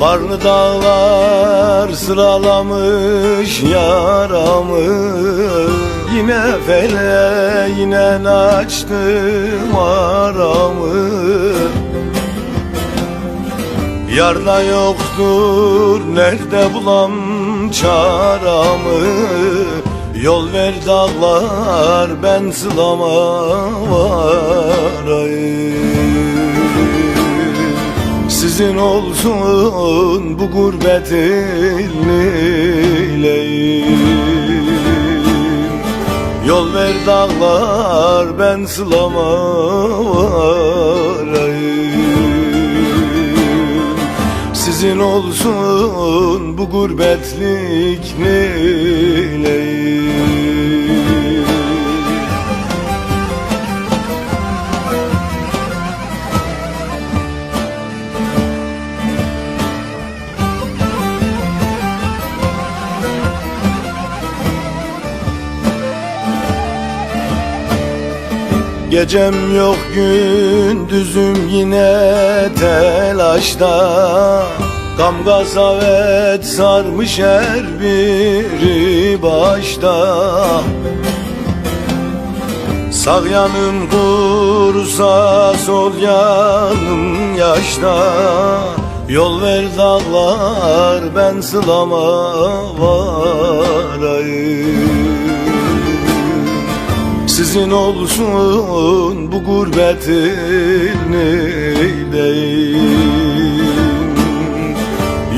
Karlı dağlar sıralamış yaramı. Yine fele yine açtım aramı. Yarda yoktur nerede bulam çaramı? Yol ver dağlar ben sılama varayım Sizin olsun bu gurbetin neyleyim Yol ver dağlar ben sılama Sizin olsun bu gurbetlik neyleyim Gecem yok gündüzüm yine telaşta. Gam gazavet sarmış her biri başta. Sağ yanım kursa sol yanım yaşta. Yol ver dağlar ben sılama varayım sizin olsun bu gurbetin neyleyim?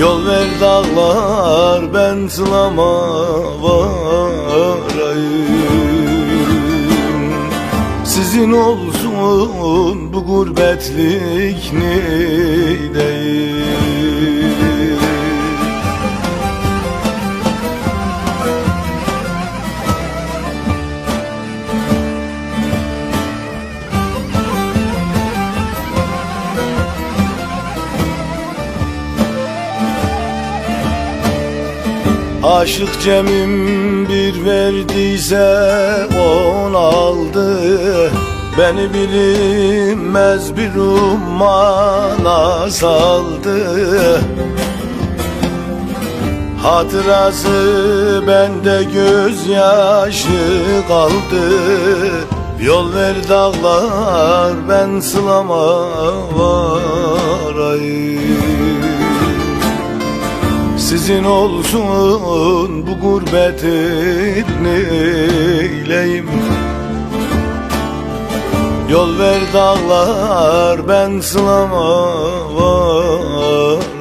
Yol ver dağlar ben sılama varayım. Sizin olsun bu gurbetlik neyleyim Aşık Cem'im bir verdiyse on aldı. Beni bilinmez bir ummana saldı Hatırası bende gözyaşı kaldı. Yol ver dağlar ben sılama varayım sizin olsun bu gurbetin neyleyim? Yol ver dağlar ben sılama var